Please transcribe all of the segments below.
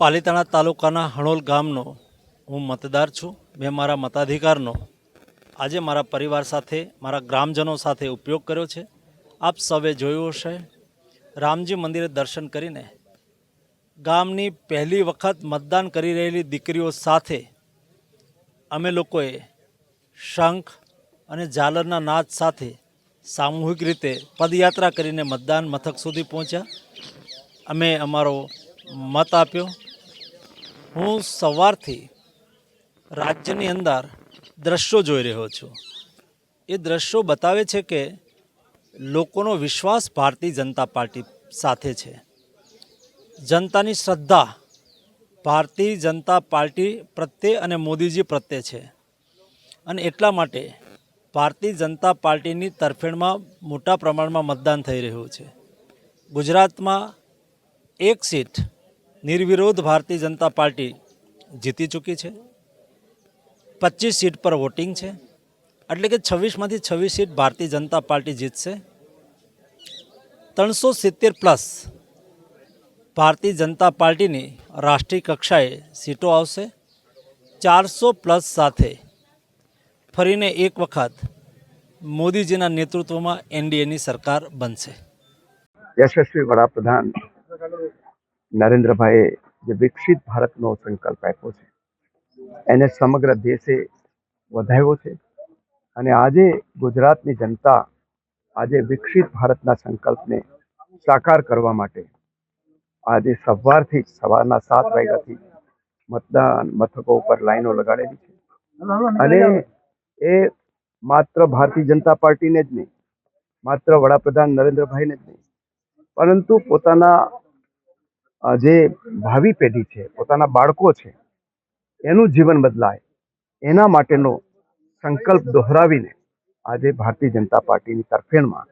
પાલીતાણા તાલુકાના હણોલ ગામનો હું મતદાર છું. મેં મારા મતાધિકારનો આજે મારા પરિવાર સાથે, મારા ગ્રામજનો સાથે ઉપયોગ કર્યો છે. આપ સૌએ જોયું હશે, રામજી મંદિરે દર્શન કરીને ગામની પહેલી વખત મતદાન કરી રહેલી દીકરીઓ સાથે અમે લોકોએ શંખ અને ઝાલરના નાદ સાથે સામૂહિક રીતે પદયાત્રા કરીને મતદાન મથક સુધી પહોંચ્યા. અમે અમારો મત આપ્યો. હું સવારથી રાજ્યની અંદર દ્રશ્યો જોઈ રહ્યો છું. એ દ્રશ્યો બતાવે છે કે લોકોનો વિશ્વાસ ભારતીય જનતા પાર્ટી સાથે છે. જનતાની શ્રદ્ધા ભારતીય જનતા પાર્ટી પ્રત્યે અને મોદીજી પ્રત્યે છે. અને એટલા માટે ભારતીય જનતા પાર્ટીની તરફેણમાં મોટા પ્રમાણમાં મતદાન થઈ રહ્યું છે. ગુજરાતમાં એક સીટ નિર્વિરોધ ભારતીય જનતા પાર્ટી જીતી ચૂકી છે. પચીસ સીટ પર વોટિંગ છે. એટલે કે છવ્વીસમાંથી છવ્વીસ સીટ ભારતીય જનતા પાર્ટી જીતશે. ત્રણસો સિત્તેર પ્લસ ભારતીય જનતા પાર્ટીની રાષ્ટ્રીય કક્ષાએ સીટો આવશે. ચારસો પ્લસ સાથે ફરીને એક વખત મોદીજીના નેતૃત્વમાં એનડીએની સરકાર બનશે. યશસ્વી વડાપ્રધાન નરેન્દ્રભાઈએ જે વિકસિત ભારતનો સંકલ્પ આપ્યો છે, એને સમગ્ર દેશે વધાવ્યો છે અને આજે ગુજરાતની જનતા આજે વિકસિત ભારતના સંકલ્પને સાકાર કરવા માટે આજે સવારથી સવારના સાત વાગ્યાથી મતદાન મથકો ઉપર લાઈનો લગાડેલી છે. અને એ માત્ર ભારતીય જનતા પાર્ટીને જ નહીં, માત્ર વડાપ્રધાન નરેન્દ્રભાઈને જ નહીં, પરંતુ પોતાના જે ભાવિ પેઢી છે, પોતાના બાળકો છે, એનું જીવન બદલાય. એના માટેનો સંકલ્પ દોહરાવીને આજે ભારતીય જનતા પાર્ટીની તરફેણમાં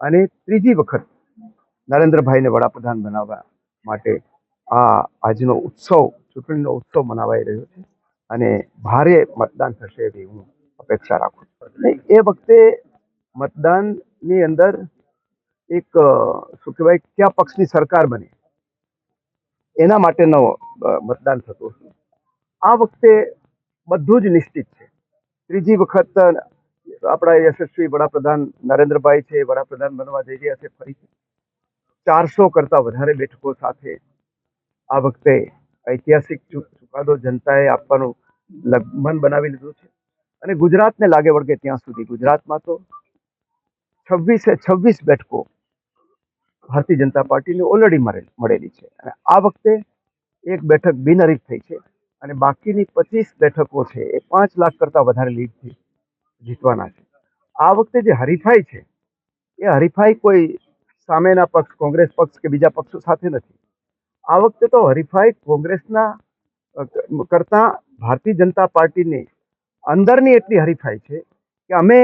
અને ત્રીજી વખત નરેન્દ્રભાઈને વડાપ્રધાન બનાવવા માટે આ આજનો ઉત્સવ, ચૂંટણીનો ઉત્સવ મનાવાઈ રહ્યો છે અને ભારે મતદાન થશે એવી હું અપેક્ષા રાખું છું. એ વખતે મતદાનની અંદર એક શું કહેવાય, કયા પક્ષની સરકાર બને? એના માટેનો મતદાન થતું હતું. આ વખતે બધું જ નિશ્ચિત છે. ત્રીજી વખત આપણા યશસ્વી વડાપ્રધાન નરેન્દ્રભાઈ છે, વડાપ્રધાન બનવા જઈ રહ્યા છે ફરીથી. ચારસો કરતા વધારે બેઠકો સાથે આ વખતે ઐતિહાસિક ચુકાદો જનતાએ આપવાનું મન બનાવી લીધું છે. અને ગુજરાતને લાગે વળગે ત્યાં સુધી. ગુજરાતમાં તો છવ્વીસે, છવ્વીસ બેઠકો ભારતીય જનતા પાર્ટીને ઓલરેડી મળેલી છે. અને આ વખતે એક બેઠક બિનહરીફ થઈ છે. અને બાકીની પચીસ બેઠકો છે એ પાંચ લાખ કરતાં વધારે લીડથી જીતવાના છે. આ વખતે જે હરીફાઈ છે, એ હરીફાઈ કોઈ સામેના પક્ષ, કોંગ્રેસ પક્ષ કે બીજા પક્ષો સાથે નથી. આ વખતે તો હરીફાઈ કોંગ્રેસના કરતાં ભારતીય જનતા પાર્ટીની અંદરની એટલી હરીફાઈ છે કે અમે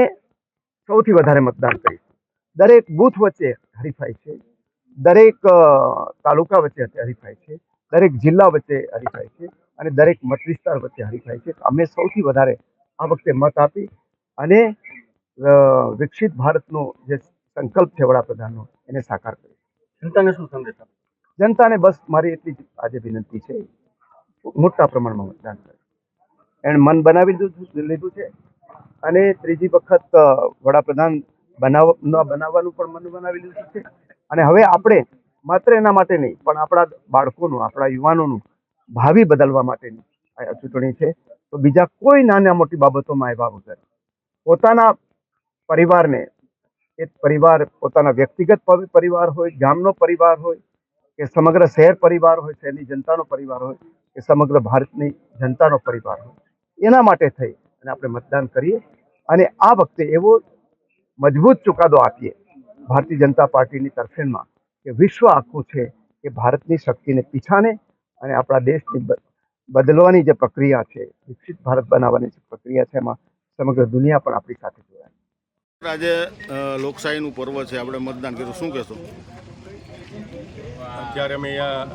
સૌથી વધારે મતદાન કરીશું. દરેક બૂથ વચ્ચે હરીફાઈ છે. દરેક તાલુકા વચ્ચે હરીફાઈ છે દરેક જિલ્લા વચ્ચે હરીફાઈ છે અને દરેક મત વિસ્તાર વચ્ચે હરીફાઈ છે. અમે સૌથી વધારે આ વખતે મત આપી અને વિકસિત ભારતનો જે સંકલ્પ છે વડાપ્રધાનનો એને સાકાર કર્યો. જનતાને શું સંદેશ જનતાને બસ મારી એટલી જ આજે વિનંતી છે. મોટા પ્રમાણમાં મતદાન કરે. એણે મન બનાવી લીધું લીધું છે અને ત્રીજી વખત વડાપ્રધાન બનાવ બનાવવાનું પણ મન બનાવી લીધું છે. અને હવે આપણે માત્ર એના માટે નહીં, પણ આપણા બાળકોનું, આપણા યુવાનોનું ભાવિ બદલવા માટેની આ ચૂંટણી છે. તો બીજા કોઈ નાના મોટી બાબતોમાં આવ્યા વગર પોતાના પરિવારને એ પરિવાર પોતાના વ્યક્તિગત પરિવાર હોય, ગામનો પરિવાર હોય, કે સમગ્ર શહેર પરિવાર હોય, શહેરની જનતાનો પરિવાર હોય, કે સમગ્ર ભારતની જનતાનો પરિવાર હોય, એના માટે થઈ અને આપણે મતદાન કરીએ. અને આ વખતે એવો મજબૂત ચુકાદો આપીએ ભારતીય જનતા પાર્ટીની તરફેણમાં કે વિશ્વ આખું છે એ ભારતની શક્તિને પીછાને અને આપણા દેશની બદલવાની જે પ્રક્રિયા છે વિકસિત ભારત બનાવવાની જે પ્રક્રિયા છે એમાં સમગ્ર દુનિયા પણ આપણી સાથે જોડાય. આજે લોકશાહીનું પર્વ છે આપણે મતદાન કર્યું. શું કહેશો? અત્યારે અમે અહીંયા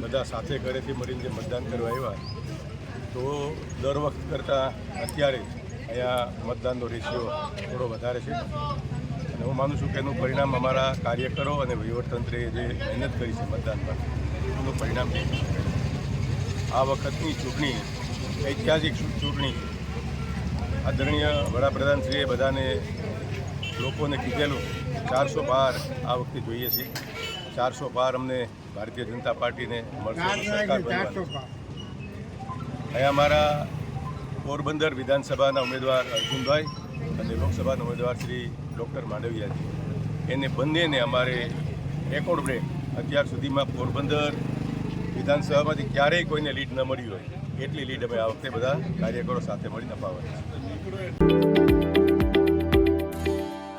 બધા સાથે ઘરેથી મળીને જે મતદાન કરવા આવ્યા તો દર વખત કરતાં અત્યારે અહીંયા મતદાનનો રેશિયો થોડો વધારે છે. અને હું માનું છું કે એનું પરિણામ અમારા કાર્યકરો અને વહીવટતંત્રે જે મહેનત કરી છે મતદાનમાં એનું પરિણામ આ વખતની ચૂંટણી ઐતિહાસિક ચૂંટણી આદરણીય વડાપ્રધાનશ્રીએ બધાને લોકોને કીધેલું ચારસો બાર આ વખતે જોઈએ છે. ચારસો બાર અમને ભારતીય જનતા પાર્ટીને મળશે સરકાર અહીંયા મારા પોરબંદર વિધાનસભાના ઉમેદવાર અર્જુનભાઈ અને લોકસભાના ઉમેદવાર શ્રી ડૉક્ટર માંડવિયાજી. એને બંનેને અમારે રેકોર્ડ બ્રેક અત્યાર સુધીમાં પોરબંદર વિધાનસભામાંથી ક્યારેય કોઈને લીડ ન મળી હોય. એટલી લીડ અમે આ વખતે બધા કાર્યકરો સાથે મળીને અપાવવાની છે.